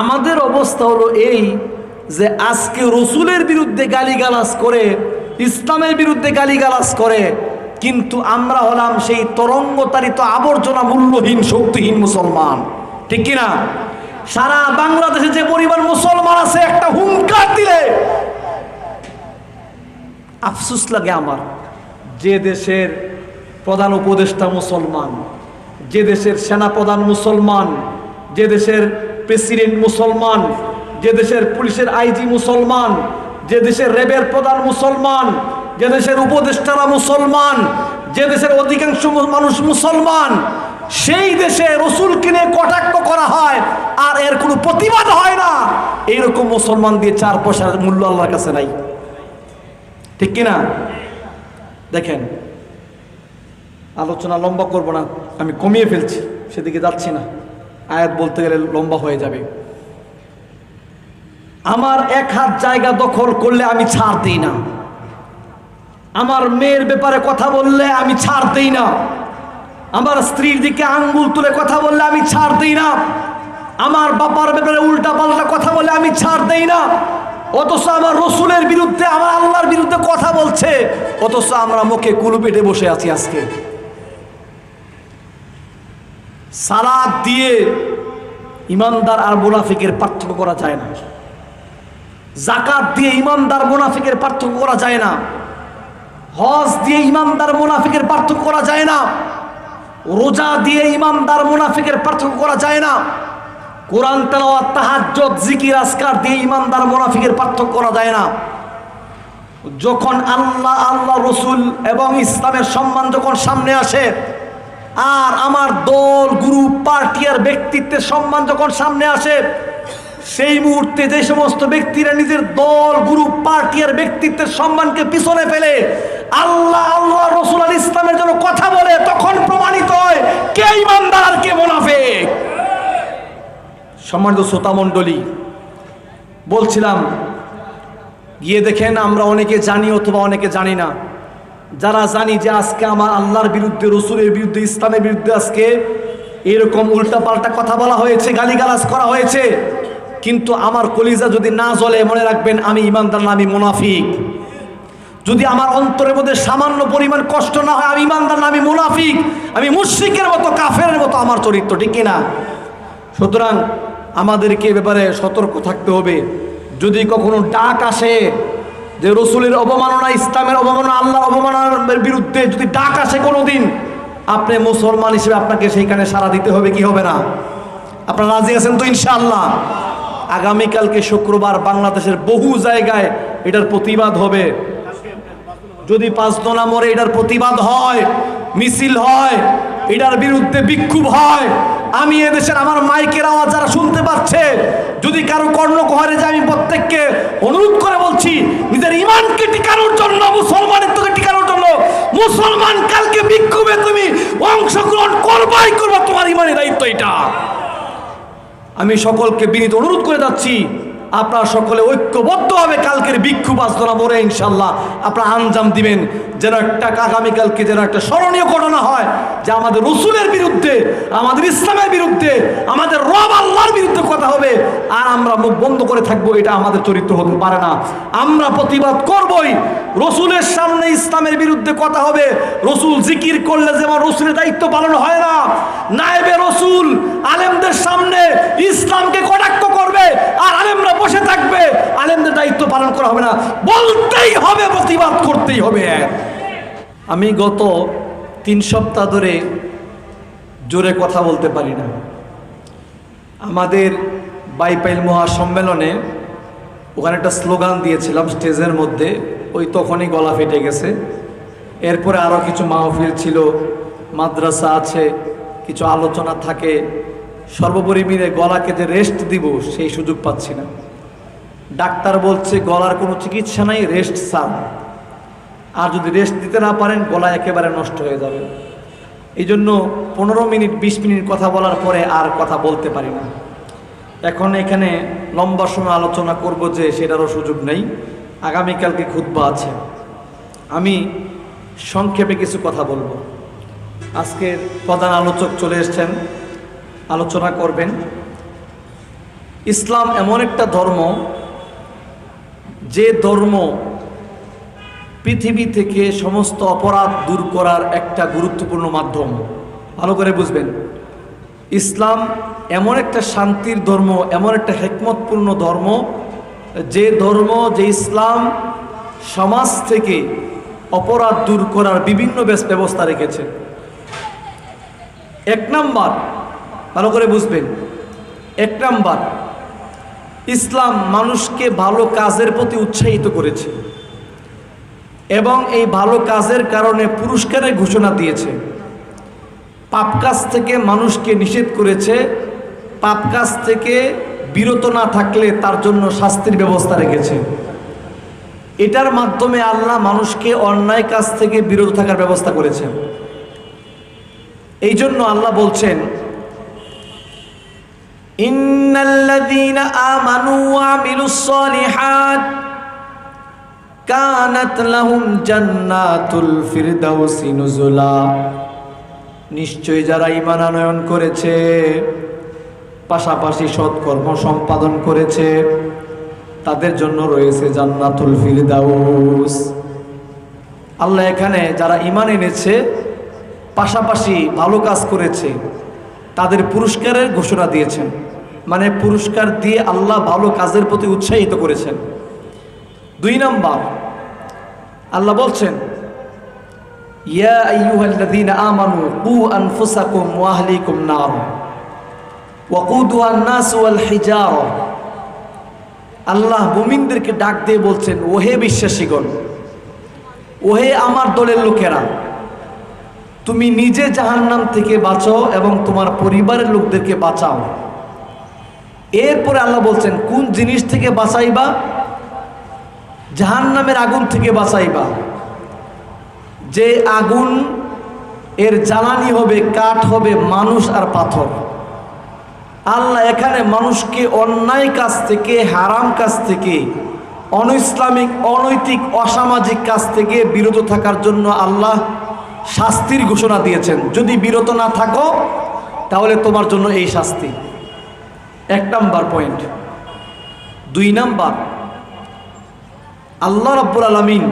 আমাদের অবস্থা হলো এই যে আজকে রসুলের বিরুদ্ধে গালিগালাজ করে, ইসলামের বিরুদ্ধে গালিগালাজ করে, কিন্তু আমরা হলাম সেই তরঙ্গতারিত আবর্জনা মূল্যহীন, শক্তিহীন মুসলমান। ঠিক কিনা সারা বাংলাদেশে যে পরিবার মুসলমান আছে, একটা হুঙ্কার দিলে আফসুস লাগে আমার। যে দেশের প্রধান উপদেষ্টা মুসলমান, যে দেশের সেনাপ্রধান মুসলমান, যে দেশের প্রেসিডেন্ট মুসলমান, যে দেশের পুলিশের আইজি মুসলমান, যে দেশের র্যাবের প্রধান মুসলমান, যে দেশের উপদেষ্টারা মুসলমান, যে দেশের অধিকাংশ মানুষ মুসলমান, সেই দেশে রসুল কিনে কটাক্ষ করা হয়, আর এর কোনো প্রতিবাদ হয় না। এইরকম মুসলমান দিয়ে চার পয়সার মূল্য আল্লাহর কাছে নাই। ঠিক কিনা দেখেন, আলোচনা লম্বা করব না, আমি কমিয়ে ফেলছি, সেদিকে যাচ্ছি না। আয়াত বলতে গেলে লম্বা হয়ে যাবে। আমার এক হাত জায়গা দখল করলে আমি ছাড় দিই না। আমার মেয়ের ব্যাপারে কথা বললে আমি ছাড় দিই না। আমার স্ত্রীর দিকে আঙ্গুল তুলে কথা বললে আমি ছাড় দিই না। আমার বাবার ব্যাপারে উল্টা পাল্টা কথা বলে আমি ছাড় দেই না। অথচ আমার রসুলের বিরুদ্ধে, আমার আল্লাহর বিরুদ্ধে কথা বলছে। অথচ আমরা মুখে কুলু পেটে বসে আছি আজকে। সালাদ দিয়ে ইমানদার আর মুনাফিকের পার্থক্য করা যায় না। জাকাত দিয়ে ইমানদার, মুনাফিকের পার্থক্য করা যায় না। হজ দিয়ে ইমানদার, মুনাফিকের পার্থক্য করা যায় না। রোজা দিয়ে ইমানদার, মুনাফিকের পার্থক্য করা যায় না। কোরআন, তেলাওয়াত, তাহাজ্জুদ, জিকির আসকার দিয়ে ইমানদার, মুনাফিকের পার্থক্য করা যায় না। যখন আল্লাহ আল্লাহ রসুল এবং ইসলামের সম্মান যখন সামনে আসে আর আমার দল গ্রুপ পার্টি আর ব্যক্তিত্বের সম্মান যখন সামনে আসে, সেই মুহূর্তে যে সমস্ত ব্যক্তিরা নিজের দল গ্রুপ পার্টি আর ব্যক্তিত্বের সম্মানকে পিছনে ফেলে আল্লাহ আল্লাহ রসুল আল ইসলামের জন্য কথা বলে, তখন প্রমাণিত হয় কে ইমানদার আর কে মোনাফেক। সম্মানিত শ্রোতা মণ্ডলী, বলছিলাম, গিয়ে দেখেন আমরা অনেকে জানি অথবা অনেকে জানি না। যারা জানি যে আজকে আমার আল্লাহর বিরুদ্ধে, রসুলের বিরুদ্ধে, ইসলামের বিরুদ্ধে আজকে এরকম উল্টাপাল্টা কথা বলা হয়েছে, গালিগালাজ করা হয়েছে, কিন্তু আমার কলিজা যদি না জ্বলে, মনে রাখবেন আমি ইমানদার না, আমি মুনাফিক। যদি আমার অন্তরের মধ্যে সামান্য পরিমাণ কষ্ট না হয়, আমি ইমানদার না, আমি মুনাফিক, আমি মুশ্রিকের মতো কাফের মতো আমার চরিত্র, ঠিক কিনা? সুতরাং আমাদেরকে এ ব্যাপারে সতর্ক থাকতে হবে। যদি কখনো ডাক আসে যে রসুলের অবমাননা, ইসলামের অবমাননা, আল্লাহর অবমাননার বিরুদ্ধে যদি ডাক আসে কোনোদিন, আপনি মুসলমান হিসেবে আপনাকে সেইখানে সাড়া দিতে হবে, কি হবে না? আপনারা রাজি আছেন তো ইনশাআল্লাহ? আগামীকালকে শুক্রবার বাংলাদেশের বহু জায়গায় এটার প্রতিবাদ হবে। যদি পাঁচদোনা মরে এটার প্রতিবাদ হয়, মিছিল হয়, এটার বিরুদ্ধে বিক্ষোভ হয় আমি এদেশের আমার মাইকের আওয়াজ যারা শুনতে পাচ্ছে, যদি কারও কর্ণকোহরে যায়, আমি প্রত্যেককে অনুরোধ করে বলছি, নিজের ইমানকে টিকানোর জন্য, মুসলমানের তোকে টিকানোর জন্য, মুসলমান কালকে বিক্ষোভে তুমি অংশগ্রহণ করবাই করবা, তোমার ইমানের দায়িত্ব এটা। আমি সকলকে বিনীত অনুরোধ করে যাচ্ছি আপনারা সকলে ঐক্যবদ্ধভাবে কালকের বিক্ষোভ আস্তনা মরে ইনশাল্লাহ আপনারা আঞ্জাম দিবেন, যেন একটা আগামীকালকে যেন একটা স্মরণীয় ঘটনা হয়, যে আমাদের রসুলের বিরুদ্ধে, আমাদের ইসলামের বিরুদ্ধে, আমাদের রব আল্লাহর বিরুদ্ধে কথা হবে, আর আমরা মুখ বন্ধ করে থাকব, এটা আমাদের চরিত্র হতে পারে না। আমরা প্রতিবাদ করবই, রসুলের সামনে ইসলামের বিরুদ্ধে কথা হবে, রসুল জিকির করলে যেমন রসুলের দায়িত্ব পালন হয় না, নায়েবে রসুল, আলেমদের সামনে ইসলামকে কটাক্ষ আর আলেমরা বসে থাকবে। আলেমদের দায়িত্ব পালন করা হবে না। বলতেই হবে, প্রতিবাদ করতেই হবে। আমি গত তিন সপ্তাহ ধরে জোরে কথা বলতে পারি না। আমাদের বাইপাইল মহাসম্মেলনে ওখানে একটা স্লোগান দিয়েছিলাম স্টেজের মধ্যে, ওই তখনই গলা ফেটে গেছে। এরপরে আরও কিছু মাহফিল ছিল, মাদ্রাসা আছে, কিছু আলোচনা থাকে সর্বোপরি মিলে গলাকে যে রেস্ট দিব, সেই সুযোগ পাচ্ছি না। ডাক্তার বলছে, গলার কোনো চিকিৎসা নাই রেস্ট সার আর যদি রেস্ট দিতে না পারেন, গলা একেবারে নষ্ট হয়ে যাবে। এই জন্য পনেরো মিনিট, বিশ মিনিট কথা বলার পরে আর কথা বলতে পারি না। এখন এখানে লম্বা সময় আলোচনা করব যে সেটারও সুযোগ নেই। আগামীকালকে খুদ্া আছে। আমি সংক্ষেপে কিছু কথা বলব। আজকের প্রধান আলোচক চলে এসছেন আলোচনা করবেন। ইসলাম এমন একটা ধর্ম, যে ধর্ম পৃথিবী থেকে সমস্ত অপরাধ দূর করার একটা গুরুত্বপূর্ণ মাধ্যম। ভালো করে বুঝবেন। ইসলাম এমন একটা শান্তির ধর্ম, এমন একটা হেকমতপূর্ণ ধর্ম, যে ধর্ম, যে ইসলাম সমাজ থেকে অপরাধ দূর করার বিভিন্ন ব্যবস্থা রেখেছে। এক নাম্বার ভালো করে বুঝবেন। এক নাম্বার, ইসলাম মানুষকে ভালো কাজের প্রতি উৎসাহিত করেছে এবং এই ভালো কাজের কারণে পুরস্কারের ঘোষণা দিয়েছে। পাপ কাজ থেকে মানুষকে নিষেধ করেছে, পাপ কাজ থেকে বিরত না থাকলে তার জন্য শাস্তির ব্যবস্থা রেখেছে। এটার মাধ্যমে আল্লাহ মানুষকে অন্যায় কাজ থেকে বিরত থাকার ব্যবস্থা করেছেন। এই জন্য আল্লাহ বলছেন ইন্নাল্লাযীনা আমানু ওয়া আমিলুস সালিহাত কানাত লাহুম জান্নাতুল ফিরদাউসি নুজুলা। নিশ্চয় যারা ঈমান আনয়ন করেছে, পাশাপাশি সৎকর্ম সম্পাদন করেছে, তাদের জন্য রয়েছে জান্নাতুল ফিরদাউস। আল্লাহ এখানে যারা ঈমান এনেছে, পাশাপাশি ভালো কাজ করেছে, তাদের পুরস্কারের ঘোষণা দিয়েছেন। মানে পুরস্কার দিয়ে আল্লাহ ভালো কাজের প্রতি উৎসাহিত করেছেন। দুই নাম্বার, আল্লাহ বলছেন আল্লাহ মুমিনদেরকে ডাক দিয়ে বলছেন, ওহে বিশ্বাসীগণ, ওহে আমার দলের লোকেরা, তুমি নিজে জাহান্নাম থেকে বাঁচো এবং তোমার পরিবারের লোকদেরকে বাঁচাও। এরপরে আল্লাহ বলছেন, কোন জিনিস থেকে বাঁচাইবা? জাহান্নামের আগুন থেকে বাঁচাইবা। যে আগুন, এর জ্বালানি হবে, কাঠ হবে, মানুষ আর পাথর। আল্লাহ এখানে মানুষকে অন্যায় কাজ থেকে, হারাম কাজ থেকে অনইসলামিক অনৈতিক, অসামাজিক কাজ থেকে বিরত থাকার জন্য আল্লাহ শাস্তির ঘোষণা দিয়েছেন। যদি বিরত না থাকো, তাহলে তোমার জন্য এই শাস্তি। এক নাম্বার পয়েন্ট দুই নাম্বার, আল্লাহ রব্বুল আলমিন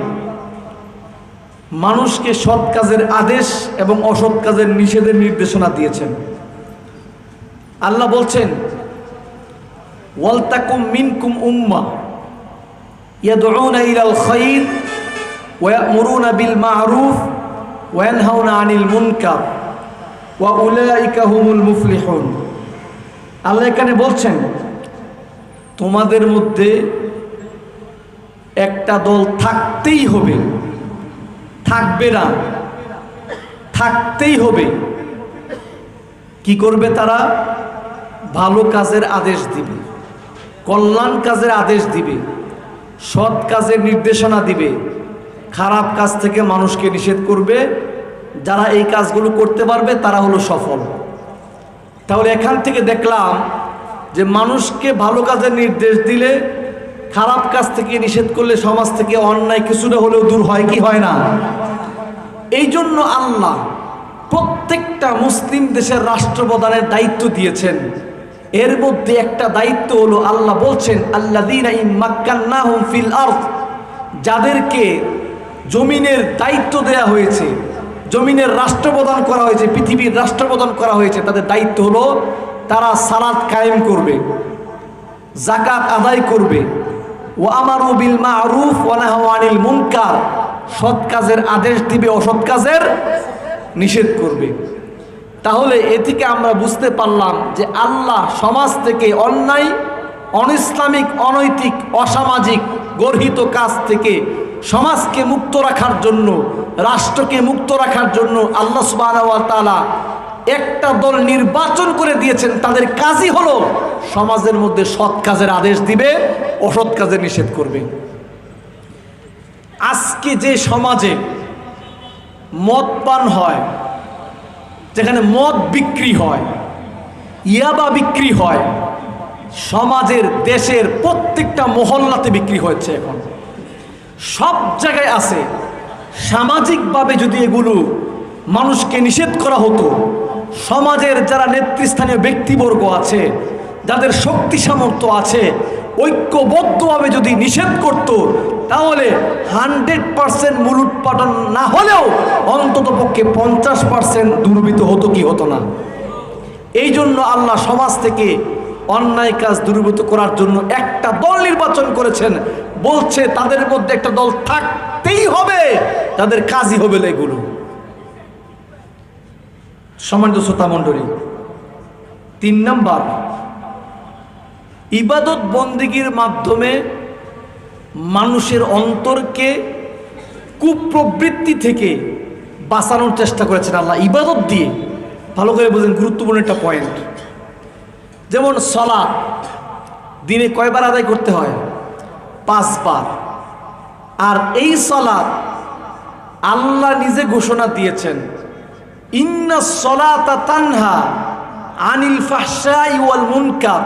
মানুষকে সৎ কাজের আদেশ এবং অসৎ কাজের নিষেধের নির্দেশনা দিয়েছেন। আল্লাহ বলছেন, ওয়ালতাকুম মিনকুম উম্মা ইয়াদউনা ইলাল খাইর ওয়া ইয়ামুরুনা বিল মা'রুফ ওয়া ইয়ানহাউনা আনিল মুনকার ওয়া উলাইকা হুমুল মুফলিহুন। আল্লাহ এখানে বলছেন, তোমাদের মধ্যে একটা দল থাকতেই হবে, থাকবে না, থাকতেই হবে। কি করবে তারা? ভালো কাজের আদেশ দিবে, কল্যাণ কাজের আদেশ দিবে, সৎ কাজের নির্দেশনা দিবে, খারাপ কাজ থেকে মানুষকে নিষেধ করবে, যারা এই কাজগুলো করতে পারবে তারা হলো সফল। তাহলে এখান থেকে দেখলাম যে মানুষকে ভালো কাজের নির্দেশ দিলে, খারাপ কাজ থেকে নিষেধ করলে সমাজ থেকে অন্যায় কিছুটা হলেও দূর হয় কি হয় না? এই জন্য আল্লাহ প্রত্যেকটা মুসলিম দেশের রাষ্ট্রপ্রধানের দায়িত্ব দিয়েছেন। এর মধ্যে একটা দায়িত্ব হলো আল্লাহ বলছেন আল্লাহ যাদেরকে জমিনের দায়িত্ব দেয়া হয়েছে। জমিনের রাষ্ট্রপ্রদান করা হয়েছে, পৃথিবীর রাষ্ট্রপ্রধান করা হয়েছে, তাদের দায়িত্ব হলো তারা সালাদ কায়েম করবে জাকাত আদায় করবে। ও আমার বিল মারুফ ওয়ানাহানিল মুনকার, সৎ কাজের আদেশ দিবে, অসৎ কাজের নিষেধ করবে। তাহলে এ থেকে আমরা বুঝতে পারলাম যে আল্লাহ সমাজ থেকে অন্যায় অনইসলামিক অনৈতিক, অসামাজিক, গর্হিত কাজ থেকে সমাজকে মুক্ত রাখার জন্য, রাষ্ট্রকে মুক্ত রাখার জন্য আল্লাহ সুবাহ তালা একটা দল নির্বাচন করে দিয়েছেন। তাদের কাজই হলো সমাজের মধ্যে সৎ কাজের আদেশ দিবে, অসৎ কাজে নিষেধ করবে। আজকে যে সমাজে মদ পান হয়, যেখানে মদ বিক্রি হয়, ইয়াবা বিক্রি হয় সমাজের, দেশের প্রত্যেকটা মহল্লাতে বিক্রি হচ্ছে এখন। সব জায়গায় আছে। সামাজিকভাবে যদি এগুলো মানুষকে নিষেধ করা হতো, সমাজের যারা নেতৃস্থানীয় ব্যক্তিবর্গ আছে, যাদের শক্তি সামর্থ্য আছে, ঐক্যবদ্ধভাবে যদি নিষেধ করত, তাহলে হান্ড্রেড পার্সেন্ট মূলোৎপাটন না হলেও অন্তত পক্ষে পঞ্চাশ পার্সেন্ট দুর্বৃত হতো কি হতো না। এই জন্য আল্লাহ সমাজ থেকে অন্যায় কাজ দূরীভূত করার জন্য একটা দল নির্বাচন করেছেন। বলছে, তাদের মধ্যে একটা দল থাকতেই হবে, তাদের কাজই হবে না এগুলো। সমাজ শ্রোতা মণ্ডলী, তিন নম্বর, ইবাদত বন্দিগির মাধ্যমে মানুষের অন্তরকে কুপ্রবৃত্তি থেকে বাঁচানোর চেষ্টা করেছেন আল্লাহ। ইবাদত দিয়ে, ভালো করে বুঝেন, গুরুত্বপূর্ণ একটা পয়েন্ট যেমন সলা দিনে কয়বার আদায় করতে হয়? পাঁচবার। আর এই সলাৎ আল্লাহ নিজে ঘোষণা দিয়েছেন, ইন্না সলাতা তানহা আনিল ওয়াল মুনকার।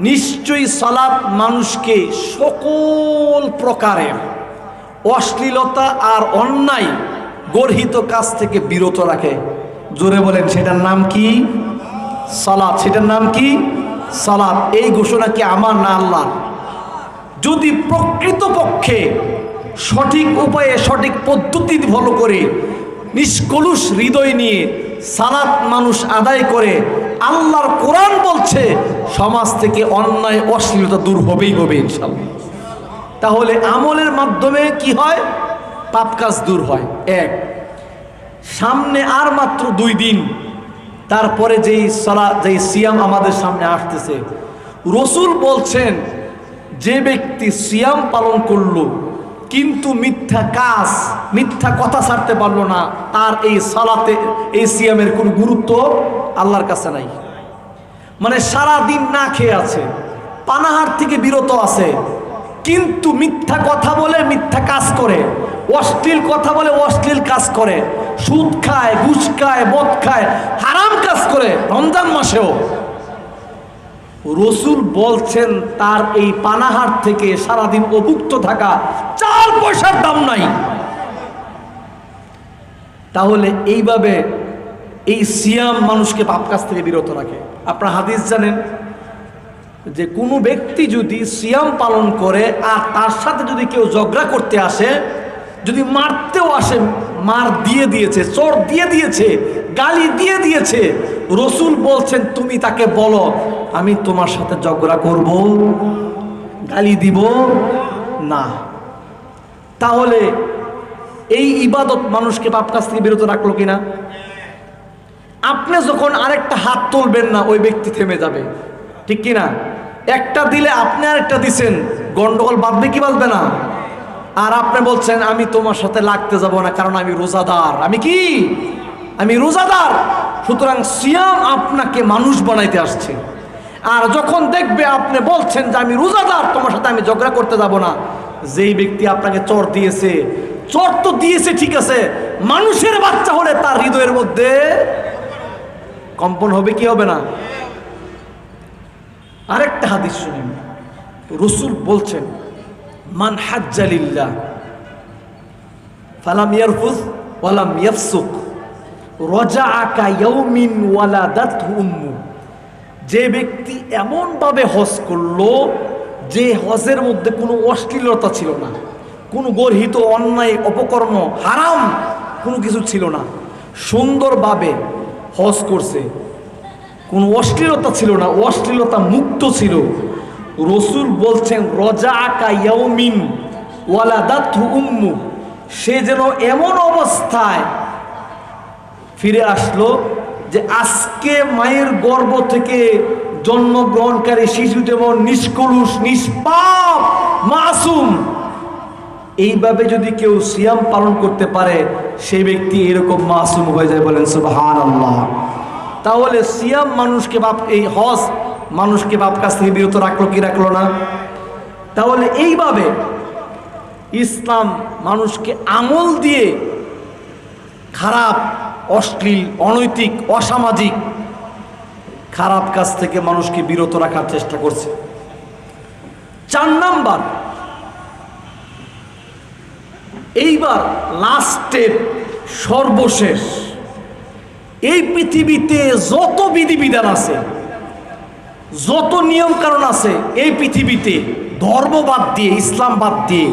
নিশ্চয়ই সলাৎ মানুষকে সকল প্রকারের অশ্লীলতা আর অন্যায় গর্হিত কাজ থেকে বিরত রাখে। জোরে বলেন, সেটার নাম কি? সালাদ সেটার নাম কি? সালাদ এই ঘোষণা কি আমার না আল্লাহ যদি প্রকৃতপক্ষে সঠিক উপায়ে, সঠিক পদ্ধতি ফলো করে, নিষ্কলুষ হৃদয় নিয়ে সালাত মানুষ আদায় করে, আল্লাহর কোরআন বলছে, সমাজ থেকে অন্যায়, অশ্লীলতা দূর হবেই হবে ইনশাল্লাহ তাহলে আমলের মাধ্যমে কি হয়? পাপ কাজ দূর হয়। এক, সামনে আর মাত্র দুই দিন তারপরে যেই সলা, যেই সিয়াম আমাদের সামনে আসতেছে, রসুল বলছেন, যে ব্যক্তি সিয়াম পালন করল, কিন্তু মিথ্যা কাজ, মিথ্যা কথা ছাড়তে পারল না, তার এই সালাতে, এই সিয়ামের কোনো গুরুত্ব আল্লাহর কাছে নাই। মানে সারা দিন না খেয়ে আছে, পানাহার থেকে বিরত আছে, কিন্তু মিথ্যা কথা বলে মিথ্যা কাজ করে অশ্লীল কথা বলে অশ্লীল কাজ করে। সুদ খায়, ঘুষ খায়, মদ খায়, হারাম কাজ করে রমজান মাসেও। রসুল বলছেন, তার এই পানাহার থেকে সারাদিন অভুক্ত থাকা চার পয়সার দাম নাই। তাহলে এইভাবে এই সিয়াম মানুষকে পাপ কাছ থেকে বিরত রাখে। আপনার হাদিস জানেন যে কোনো ব্যক্তি যদি সিয়াম পালন করে আর তার সাথে যদি কেউ ঝগড়া করতে আসে যদি মারতেও আসে, মার দিয়ে দিয়েছে, চোর দিয়ে দিয়েছে, গালি দিয়ে দিয়েছে, রসুল বলছেন, তুমি তাকে বলো, আমি তোমার সাথে ঝগড়া করব, গালি দিব। না। তাহলে এই ইবাদত মানুষকে পাপ কাছ থেকে বিরত রাখল কিনা? আপনি যখন আরেকটা হাত তুলবেন না, ওই ব্যক্তি থেমে যাবে। ঠিক কিনা? একটা দিলে আপনি আরেকটা দিছেন, গন্ডগোল বাঁধবে কি বাঁধবে না? আর আপনি বলছেন, আমি তোমার সাথে লাগতে যাব না কারণ আমি রোজাদার। আমি কি? আমি রোজাদার। সুতরাং সিয়াম আপনাকে মানুষ বানাইতে আসছে। আর যখন দেখবে আপনি বলছেন যে, আমি রোজাদার, তোমার সাথে আমি ঝগড়া করতে যাব না। যেই ব্যক্তি আপনাকে চর দিয়েছে, চর তো দিয়েছে, ঠিক আছে, মানুষের বাচ্চা হলে তার হৃদয়ের মধ্যে কম্পন হবে কি হবে না? আরেকটা হাদিস শুনেন। রসুল বলছেন মান হাজ্জালিল্লাহ ফালাম ইয়ারফুজ ওয়ালাম ইয়াফসুক। রজা আকা ইয়াউমিন ওয়ালাদাত উম্মু। যে ব্যক্তি এমনভাবে হজ করল যে হজের মধ্যে কোনো অশ্লীলতা ছিল না, কোনো গর্হিত অন্যায়, অপকর্ম, হারাম কোনো কিছু ছিল না, সুন্দরভাবে হজ করছে। কোনো অশ্লীলতা ছিল না, অশ্লীলতা মুক্ত ছিল। রসুল বলছেন রজা আকা ইয়মিন ওয়ালাদাত উম্মু। সে যেন এমন অবস্থায় ফিরে আসলো যে আজকে মায়ের গর্ভ থেকে জন্মগ্রহণকারী শিশু যেমন নিষ্কলুষ, নিষ্পাপ, মাসুম, এইভাবে যদি কেউ সিয়াম পালন করতে পারে, সেই ব্যক্তি এরকম মাসুম হয়ে যায় বলেন আল্লাহ তাহলে সিয়াম মানুষকে বাপ, এই হজ মানুষকে বাপ কাছ থেকে বিরত রাখল কি রাখল না? তাহলে এইভাবে ইসলাম মানুষকে আমল দিয়ে খারাপ, অশ্লীল, অনৈতিক, অসামাজিক, খারাপ কাজ থেকে মানুষকে বিরত রাখার চেষ্টা করছে। চার নাম্বার, এইবার লাস্টের সর্বশেষ, এই পৃথিবীতে যত বিধিবিধান আছে যত নিয়ম কারণ আছে এই পৃথিবীতে ধর্ম বাদ দিয়ে, ইসলাম বাদ দিয়ে,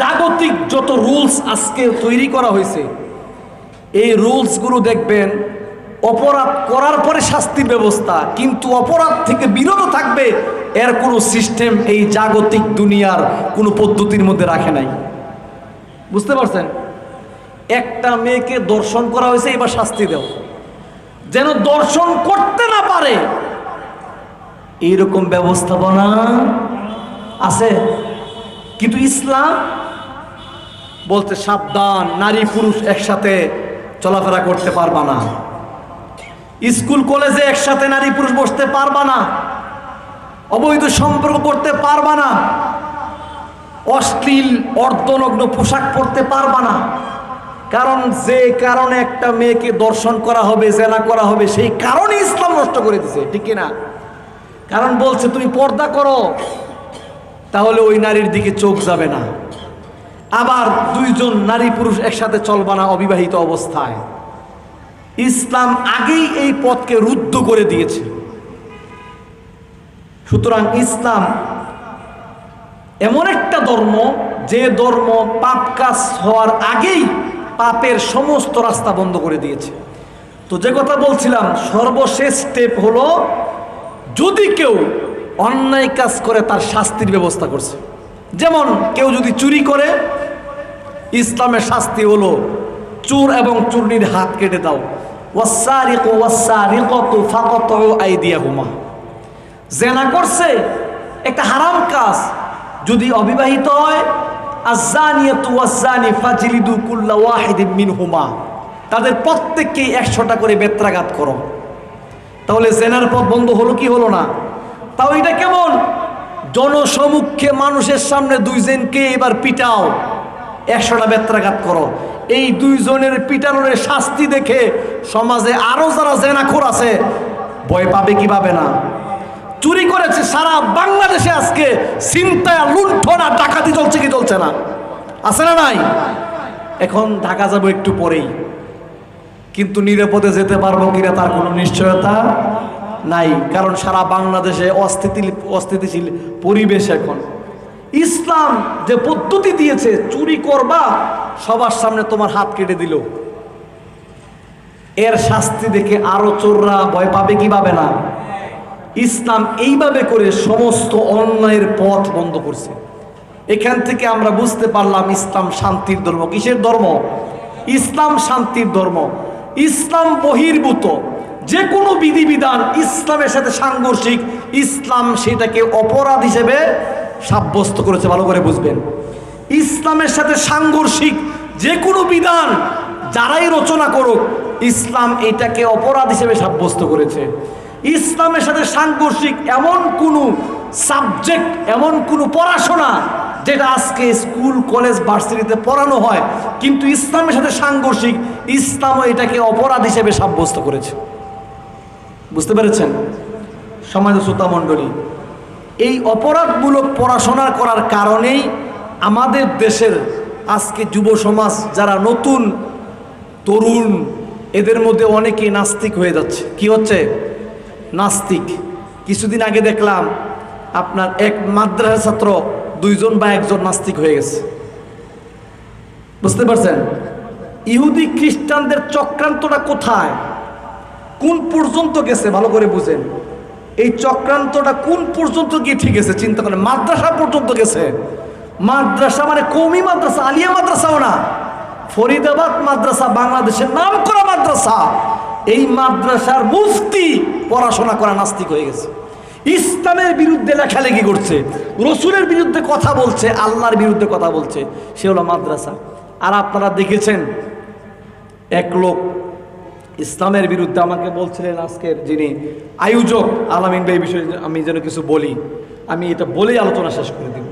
জাগতিক যত রুলস আজকে তৈরি করা হয়েছে, এই রুলসগুলো দেখবেন অপরাধ করার পরে শাস্তির ব্যবস্থা, কিন্তু অপরাধ থেকে বিরত থাকবে এর কোনো সিস্টেম এই জাগতিক দুনিয়ার কোনো পদ্ধতির মধ্যে রাখে নাই। বুঝতে পারছেন? একটা মেয়েকে দর্শন করা হয়েছে, এবার শাস্তি দেও যেন দর্শন করতে না পারে এইরকম ব্যবস্থাপনা আছে? কিন্তু ইসলাম বলতে সাবধান, নারী পুরুষ একসাথে চলাফেরা করতে পারবা না। স্কুল, কলেজে একসাথে নারী পুরুষ বসতে পারবা না। অবৈধ সম্পর্ক করতে পারবা না। অশ্লীল, অর্ধনগ্ন পোশাক পরতে পারবা না। কারণ যে কারণে একটা মেয়েকে দর্শন করা হবে, জেনা করা হবে, সেই কারণে ইসলাম নষ্ট করে দিছে, ঠিক না কারণ বলছে, তুমি পর্দা করো, তাহলে ওই নারীর দিকে চোখ যাবে না। আবার দুইজন নারী পুরুষ একসাথে চলবা না অবিবাহিত অবস্থায়। ইসলাম আগেই এই পথকে রুদ্ধ করে দিয়েছে। সুতরাং ইসলাম এমন একটা ধর্ম, যে ধর্ম পাপ কাজ হওয়ার আগেই পাপের সমস্ত রাস্তা বন্ধ করে দিয়েছে। তো যে কথা বলছিলাম, সর্বশেষ স্টেপ হলো যদি কেউ অন্যায় কাজ করে, তার শাস্তির ব্যবস্থা করছে। যেমন কেউ যদি চুরি করে, ইসলামের শাস্তি হলো চোর এবং চূর্ণির হাত কেটে দাও। জেনা করছে, একটা হারাম কাজ যদি অবিবাহিত হয় তাদের প্রত্যেককে একশোটা করে বেত্রাঘাত করো। তাহলে জেনার পথ বন্ধ হলো কি হলো না? তাও এটা কেমন? জনসমুখে মানুষের সামনে দুইজনকে এবার পিটাও। একশোটা বেত্রাঘাত করো। এই দুইজনের পিটানোর শাস্তি দেখে সমাজে আরও যারা জেনাখোর আছে, ভয় পাবে কি পাবে না? চুরি করেছে সারা বাংলাদেশে আজকে চিন্তায় লুণ্ঠনা ডাকাতি চলছে কি চলছে না? আছে না নাই? এখন ঢাকা যাব একটু পরেই। কিন্তু নিরাপদে যেতে পারব কিনা তার কোনো নিশ্চয়তা নাই। কারণ সারা বাংলাদেশে অস্থিতিল অস্থিতিশীল পরিবেশ এখন। ইসলাম যে পদ্ধতি দিয়েছে, চুরি করবা, সবার সামনে তোমার হাত কেটে দিল। এর শাস্তি দেখে আরও চোররা ভয় পাবে কি পাবে না? ইসলাম এইভাবে করে সমস্ত অন্যায়ের পথ বন্ধ করছে। এখান থেকে আমরা বুঝতে পারলাম ইসলাম শান্তির ধর্ম। কিসের ধর্ম? ইসলাম শান্তির ধর্ম। ইসলাম বহির্ভূত। যে কোনো বিধিবিধান ইসলামের সাথে সাংঘর্ষিক, ইসলাম সেটাকে অপরাধ হিসেবে সাব্যস্ত করেছে, ভালো করে বুঝবেন। ইসলামের সাথে সাংঘর্ষিক যে কোনো বিধান যারাই রচনা করুক, ইসলাম এটাকে অপরাধ হিসেবে সাব্যস্ত করেছে। ইসলামের সাথে সাংঘর্ষিক এমন কোনো সাবজেক্ট, এমন কোনো পড়াশোনা যেটা আজকে স্কুল, কলেজ, ভার্সিটিতে পড়ানো হয়, কিন্তু ইসলামের সাথে সাংঘর্ষিক, ইসলামও এটাকে অপরাধ হিসেবে সাব্যস্ত করেছে। বুঝতে পেরেছেন? সমাজ শ্রোতা মণ্ডলী, এই অপরাধমূলক পড়াশোনা করার কারণেই আমাদের দেশের আজকে যুব সমাজ, যারা নতুন, তরুণ, এদের মধ্যে অনেকে নাস্তিক হয়ে যাচ্ছে। কি হচ্ছে? নাস্তিক। কিছুদিন আগে দেখলাম, আপনার এক মাদ্রাসা ছাত্র দুইজন বা একজন নাস্তিক হয়ে গেছে। বুঝতে পারছেন? ইহুদি খ্রিস্টানদের চক্রান্তটা কোথায়? কোন পর্যন্ত গেছে? ভালো করে বুঝেন। এই চক্রান্তটা কোন পর্যন্ত গিয়ে ঠিক আছে চিন্তা করেন, মাদ্রাসা পর্যন্ত গেছে। মাদ্রাসা মানে কৌমি মাদ্রাসা, আলিয়া মাদ্রাসাও না। ফরিদাবাদ মাদ্রাসা, বাংলাদেশের নাম করা মাদ্রাসা। এই মাদ্রাসার মুফতি পড়াশোনা করা নাস্তিক হয়ে গেছে। ইসলামের বিরুদ্ধে লেখালেখি করছে, রসুলের বিরুদ্ধে কথা বলছে, আল্লাহর বিরুদ্ধে কথা বলছে, সে হলো মাদ্রাসা। আর আপনারা দেখেছেন, এক লোক ইসলামের বিরুদ্ধে আমাকে বলছিলেন আজকের যিনি আয়োজক আলামিন ভাই বিষয়ে আমি যেন কিছু বলি, আমি এটা বলেই আলোচনা শেষ করে দিব।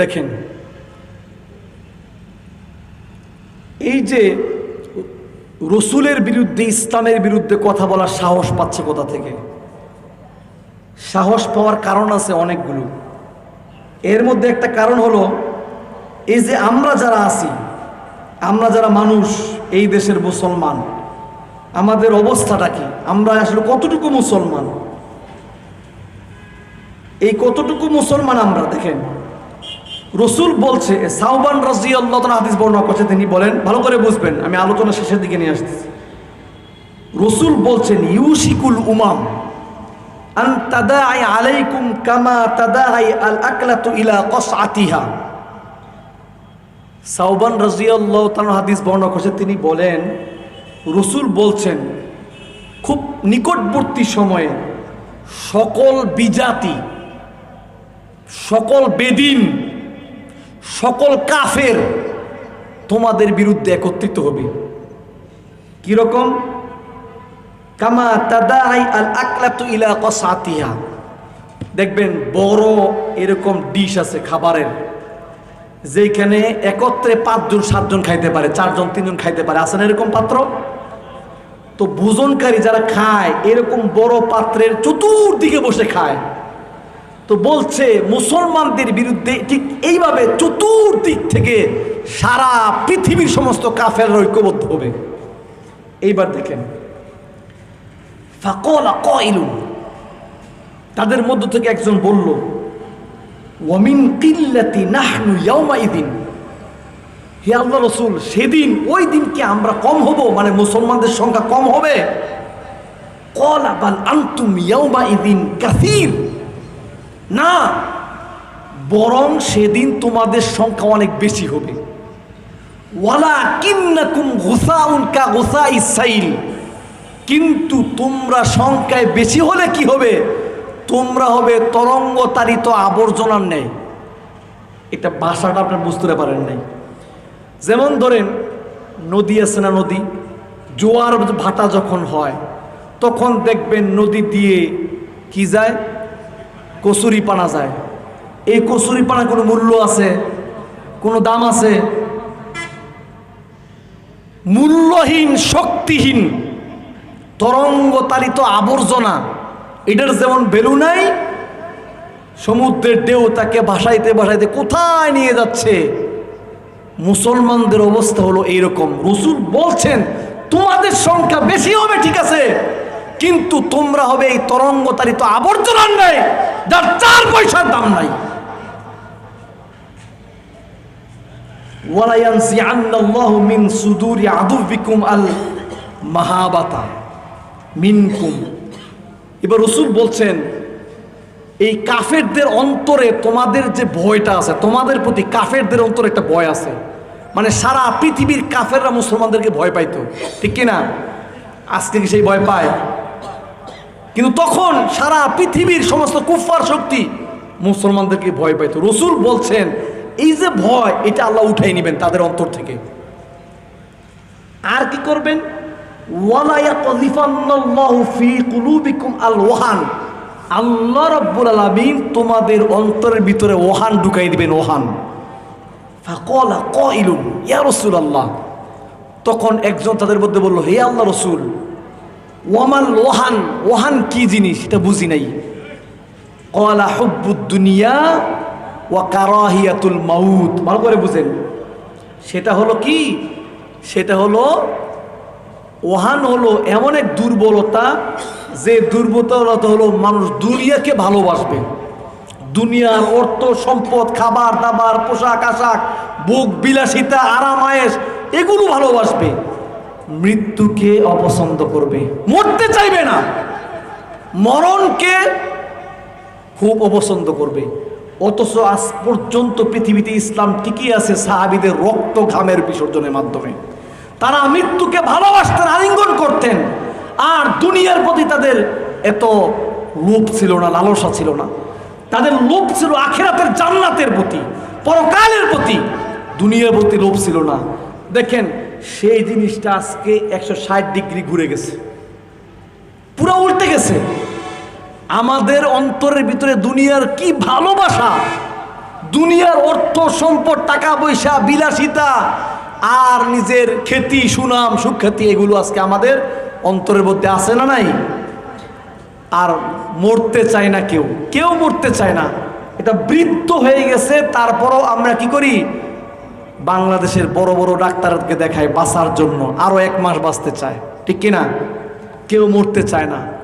দেখেন, এই যে রসুলের বিরুদ্ধে, ইসলামের বিরুদ্ধে কথা বলার সাহস পাচ্ছে কোথা থেকে? সাহস পাওয়ার কারণ আছে অনেকগুলো। এর মধ্যে একটা কারণ হলো, এই যে আমরা যারা আছি, আমরা যারা মানুষ, এই দেশের মুসলমান, আমাদের অবস্থাটা কি? আমরা আসলে কতটুকু মুসলমান? এই কতটুকু মুসলমান আমরা? দেখেন, রসুল বলছে সাউবান রাজি আল্লাহ হাদিস বর্ণনা করছে, তিনি বলেন, ভালো করে বুঝবেন, আমি আলোচনা শেষের দিকে নিয়ে আসতেছি। রসুল বলছেন, ইউশিকুল উমাম আন তাদাই আলাইকুম কামা তাদাই আল আকলাতু ইলা কসআতিহা। সাউবান রাজিয়াল্লাহ তাআলা হাদিস বর্ণনা করছে, তিনি বলেন, রসুল বলছেন, খুব নিকটবর্তী সময়ে সকল বিজাতি, সকল বেদিন, সকল কাফের তোমাদের বিরুদ্ধে একত্রিত হবে। কীরকম? কামা তাদাই আল আকলাতু ইলা কসাতিহা। দেখবেন বড় এরকম ডিশ আছে খাবারের যেখানে একত্রে পাঁচজন, সাতজন খাইতে পারে, চারজন, তিনজন খাইতে পারে। আছে না এরকম পাত্র? তো ভোজনকারী যারা খায়, এরকম বড় পাত্রের চতুর্দিকে বসে খায়। তো বলছে, মুসলমানদের বিরুদ্ধে ঠিক এইভাবে চতুর্দিক থেকে সারা পৃথিবীর সমস্ত কাফের ঐক্যবদ্ধ হবে। এইবার দেখেন ফাকলা কইলুন তাদের মধ্য থেকে একজন বলল, ওয়ামিন কিল্লাতি নাহনু ইয়াউমাইদিন। হে আল্লাহ রসুল, সেদিন, ওই দিনকে আমরা কম হব? মানে মুসলমানদের সংখ্যা কম হবে? কলা বাল আন্তুম ইয়াউমাইদিন কাসির। না, বরং সেদিন তোমাদের সংখ্যা অনেক বেশি হবে। ওয়ালা কিন্নাকুম গোসাউন কা গোসা ইসাইল কিন্তু তোমরা সংখ্যায় বেশি হলে কি হবে? তোমরা হবে তরঙ্গ তারিত আবর্জনার নেই এটা ভাষাটা আপনার বুঝতে পারেন নাই। যেমন ধরেন, নদী আছে না নদী? জোয়ার ভাটা যখন হয়, তখন দেখবেন নদী দিয়ে কি যায়? কচুরি পানা যায়। এই কচুরি পানা কোনো মূল্য আছে? কোনো দাম আছে? মূল্যহীন, শক্তিহীন তরঙ্গতারিত আবর্জনা। এটার যেমন বেলু নাই, সমুদ্রের ঢেউ তাকে ভাসাইতে ভাসাইতে কোথায় নিয়ে যাচ্ছে? মুসলমানদের অবস্থা হলো এইরকম। রসুল বলছেন, তোমাদের সংখ্যা বেশি হবে, ঠিক আছে, কিন্তু তোমরা হবে এই তরঙ্গতারিত আবর্জনার নাই যার চার পয়সার দাম নাই। ওয়ালায়ানসিআন্নাল্লাহু মিন সুদুরি আদুবিকুম আল মাহাবাতা মিনকুম। এবার রসুল বলছেন, এই কাফেরদের অন্তরে তোমাদের যে ভয়টা আছে, তোমাদের প্রতি কাফেরদের অন্তরে একটা ভয় আছে। মানে সারা পৃথিবীর কাফেররা মুসলমানদেরকে ভয় পাইতো। ঠিক কিনা? আজকে কি সেই ভয় পায়। কিন্তু তখন সারা পৃথিবীর সমস্ত কুফার শক্তি মুসলমানদেরকে ভয় পাইতো। রসুল বলছেন, এই যে ভয়, এটা আল্লাহ উঠাই নেবেন তাদের অন্তর থেকে। আর কি করবেন? আল্লাহ রব্বুল আলমিন তোমাদের অন্তরের ভিতরে ওহান ঢুকাই দিবেন ওহান ফাকলা কইলুন, ইয়া রসুল আল্লাহ তখন একজন তাদের মধ্যে বলল, হে আল্লাহ রসুল, ওয়ামাল ওহান ওহান কি জিনিস? এটা বুঝি নাই। কলা হব্বুদ দুনিয়া ওয়া কারাহিয়াতুল মাউত। ভালো করে বুঝেন। সেটা হলো কি? সেটা হলো ওহান হলো এমন এক দুর্বলতা যে দুর্বলতা হলো মানুষ দুনিয়াকে ভালোবাসবে। দুনিয়ার অর্থ, সম্পদ, খাবার, দাবার, পোশাক, আশাক, বুক, বিলাসিতা আরামায়েশ এগুলো ভালোবাসবে। মৃত্যুকে অপছন্দ করবে। মরতে চাইবে না। মরণকে খুব অপছন্দ করবে। অথচ আজ পর্যন্ত পৃথিবীতে ইসলাম টিকিয়ে আছে, সাহাবিদের রক্ত ঘামের বিসর্জনের মাধ্যমে। তারা মৃত্যুকে ভালোবাসতেন, আলিঙ্গন করতেন। আর দুনিয়ার প্রতি তাদের এত লোভ ছিল না, লালসা ছিল না। তাদের লোভ ছিল আখেরাতের জান্নাতের প্রতি, পরকালের প্রতি। দুনিয়ার প্রতি লোভ ছিল না। দেখেন, সেই জিনিসটা আজকে একশো ষাট ডিগ্রি ঘুরে গেছে। পুরো উল্টে গেছে। আমাদের অন্তরের ভিতরে দুনিয়ার কি ভালোবাসা? দুনিয়ার অর্থ, সম্পদ টাকা পয়সা বিলাসিতা আর নিজের খ্যাতি সুনাম সুখ্যাতি এগুলো আজকে আমাদের অন্তরের মধ্যে আছে না নাই? আর মরতে চায় না কেউ। কেউ মরতে চায় না। এটা বৃত্ত হয়ে গেছে, তারপরও আমরা কি করি? বাংলাদেশের বড় বড় ডাক্তারকে দেখায় বাঁচার জন্য। আরও এক মাস বাঁচতে চায়। ঠিক কিনা? কেউ মরতে চায় না।